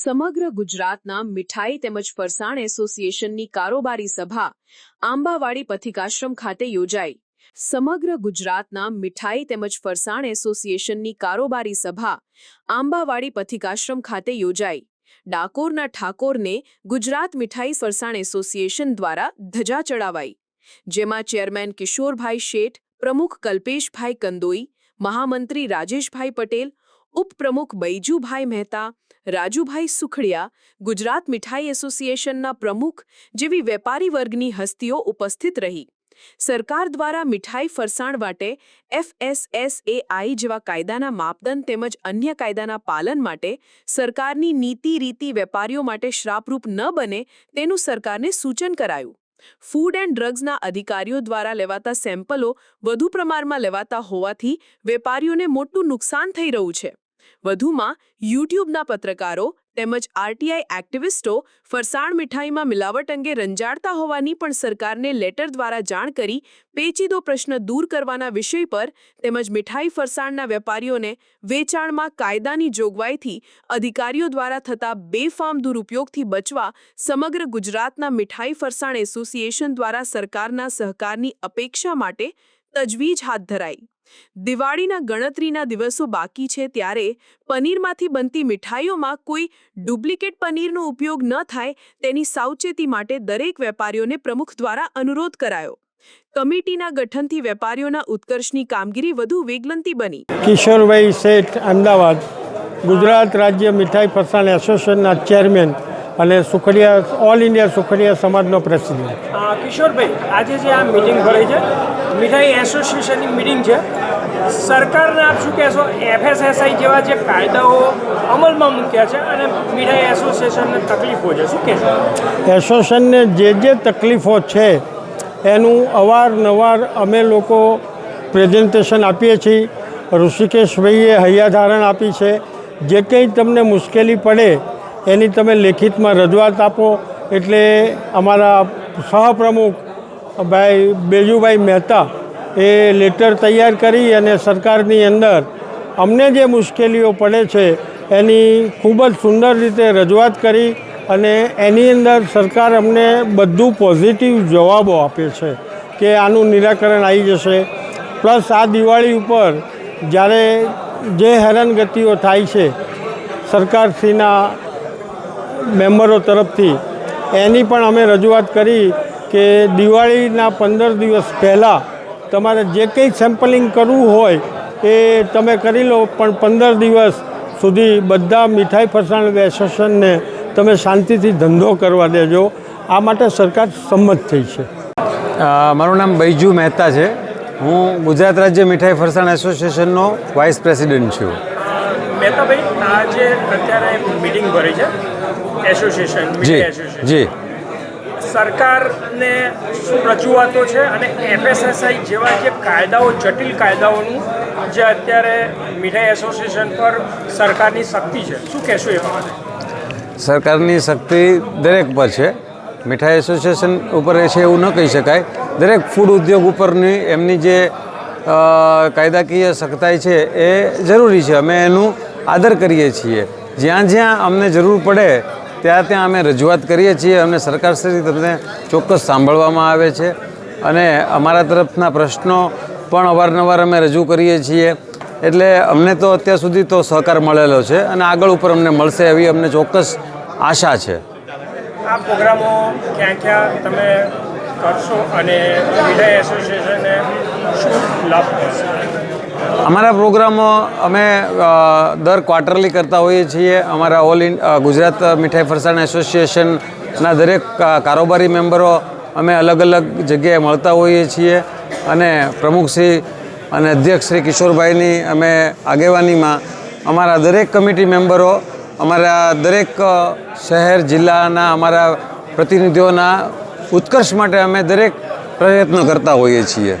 સમગ્ર ગુજરાતના મીઠાઈ તેમજ ફરસાણ એસોસિએશનની કારોબારી સભા આંબાવાડી પથિકાશ્રમ ખાતે યોજાઈ. સમગ્ર ગુજરાતના મીઠાઈ તેમજ ફરસાણ એસોસિએશનની કારોબારી સભા આંબાવાડી પથિકાશ્રમ ખાતે યોજાઈ. ડાકોરના ઠાકોરને ગુજરાત મીઠાઈ ફરસાણ એસોસિએશન દ્વારા ધજા ચડાવાઈ. જેમાં ચેરમેન કિશોરભાઈ શેઠ, પ્રમુખ કલ્પેશભાઈ કંદોઈ, મહામંત્રી રાજેશભાઈ પટેલ, ઉપપ્રમુખ બૈજુભાઈ મહેતા રાજુભાઈ સુખડિયા ગુજરાત મીઠાઈ એસોસિએશનના પ્રમુખ જેવી વેપારી વર્ગની હસ્તીઓ ઉપસ્થિત રહી. સરકાર દ્વારા મીઠાઈ ફરસાણ માટે એફએસએસએઆઈ જેવા કાયદાના માપદંડ તેમજ અન્ય કાયદાના પાલન માટે સરકારની નીતિ રીતિ વેપારીઓ માટે શ્રાપરૂપ ન બને તેનું સરકારને સૂચન કરાયું. ફૂડ એન્ડ ડ્રગ્સના અધિકારીઓ દ્વારા લેવાતા સેમ્પલો વધુ પ્રમાણમાં લેવાતા હોવાથી વેપારીઓને મોટું નુકસાન થઈ રહ્યું છે. વધુમાં યુટ્યુબના પત્રકારો તેમજ આરટીઆઈ એક્ટિવિસ્ટો ફરસાણ મીઠાઈમાં મિલાવટ અંગે રંજાડતા હોવાની પણ સરકારને લેટર દ્વારા જાણ કરી પેચીદો પ્રશ્ન દૂર કરવાના વિષય પર તેમજ મીઠાઈ ફરસાણના વેપારીઓને વેચાણમાં કાયદાની જોગવાઈથી અધિકારીઓ દ્વારા થતા બેફામ દુરુપયોગથી બચવા સમગ્ર ગુજરાતના મીઠાઈ ફરસાણ એસોસિએશન દ્વારા સરકારના સહકારની અપેક્ષા માટે તજવીજ હાથ ધરાઈ. દિવાળીના ગણતરીના દિવસો બાકી છે ત્યારે પનીરમાંથી બનતી મીઠાઈઓમાં કોઈ ડુપ્લિકેટ પનીરનો ઉપયોગ ન થાય તેની સાવચેતી માટે દરેક વેપારીઓને પ્રમુખ દ્વારા અનુરોધ કરાયો. કમિટીના ગઠનથી વેપારીઓના ઉત્કર્ષની કામગીરી વધુ વેગલંતી બની. કિશોરભાઈ શેઠ, અમદાવાદ, ગુજરાત રાજ્ય મીઠાઈ ફરસાણ એસોસિએશનના ચેરમેન અને સુખડિયા ઓલ ઇન્ડિયા સુખડિયા સમાજનો પ્રેસિડેન્ટ કિશોરભાઈ આજે જે આ મિટિંગ ભરાઈ છે મીઠાઈ એસોસિએશનની મિટિંગ છે. સરકારને આપ શું કહેશો? એફએસએસઆઈ જેવા જે કાયદાઓ અમલમાં મૂક્યા છે અને મીઠાઈ એસોસિએશનને તકલીફો છે. શું કહેશો? એસોસિએશનને જે જે તકલીફો છે એનું અવારનવાર અમે લોકો પ્રેઝન્ટેશન આપીએ છીએ. ઋષિકેશભાઈએ હૈયાધારણ આપી છે. જે કંઈ તમને મુશ્કેલી પડે એની તમે લેખિતમાં રજૂઆત આપો. એટલે અમારા સહપ્રમુખ ભાઈ બેજુભાઈ મહેતા એ લેટર તૈયાર કરી અને સરકારની અંદર અમને જે મુશ્કેલીઓ પડે છે એની ખૂબ જ સુંદર રીતે રજૂઆત કરી અને એની અંદર સરકાર અમને બધું પોઝિટિવ જવાબો આપે છે કે આનું નિરાકરણ આવી જશે. પ્લસ આ દિવાળી ઉપર જ્યારે જે હેરાનગતિઓ થાય છે, સરકારશ્રીના મેમ્બરો તરફથી એની પણ અમે રજૂઆત કરી કે દિવાળીના પંદર દિવસ પહેલાં તમારે જે કંઈ સેમ્પલિંગ કરવું હોય એ તમે કરી લો પણ પંદર દિવસ સુધી બધા મીઠાઈ ફરસાણ એસોસિએશનને તમે શાંતિથી ધંધો કરવા દેજો. આ માટે સરકાર સંમત થઈ છે. મારું નામ બૈજુ મહેતા છે. હું ગુજરાત રાજ્ય મીઠાઈ ફરસાણ એસોસિએશનનો વાઇસ પ્રેસિડેન્ટ છું. મહેતાભાઈ આજે અત્યારે મિટિંગ ભરી છે એસોસિએશન જી જી. સરકારને શું રજૂઆતો છે અને એફએસએસઆઈ જેવા જે કાયદાઓ જટિલ કાયદાઓનું જે અત્યારે મીઠાઈ એસોસિએશન પર સરકારની શક્તિ છે? શું કહેશો એ બાબતે? સરકારની શક્તિ દરેક પર છે. મીઠાઈ એસોસિએશન ઉપર છે એવું ન કહી શકાય. દરેક ફૂડ ઉદ્યોગ ઉપરની એમની જે કાયદાકીય સખતાઈ છે એ જરૂરી છે. અમે એનું આદર કરીએ છીએ. જ્યાં જ્યાં અમને જરૂર પડે ત્યાં ત્યાં અમે રજૂઆત કરીએ છીએ, અમને સરકારશ્રી તમને ચોક્કસ સાંભળવામાં આવે છે. અને અમારા તરફના પ્રશ્નો પણ અવારનવાર અમે રજૂ કરીએ છીએ. એટલે અમને તો અત્યાર સુધી તો સહકાર મળેલો છે અને આગળ ઉપર અમને મળશે એવી અમને ચોક્કસ આશા છે. આ પ્રોગ્રામો ક્યાં ક્યાં તમે કરશો અને વિધાય એસોસિએશનને શું લાભ થશે અમારા પ્રોગ્રામો અમે દર ક્વાર્ટરલી કરતા હોઈએ છીએ. અમારા ઓલ ઇન ગુજરાત મીઠાઈ ફરસાણ એસોસિએશનના દરેક કારોબારી મેમ્બરો અમે અલગ અલગ જગ્યાએ મળતા હોઈએ છીએ. અને પ્રમુખશ્રી અને અધ્યક્ષ શ્રી કિશોરભાઈની અમે આગેવાનીમાં અમારા દરેક કમિટી મેમ્બરો, અમારા દરેક શહેર, જિલ્લાના અમારા પ્રતિનિધિઓના ઉત્કર્ષ માટે અમે દરેક પ્રયત્નો કરતા હોઈએ છીએ.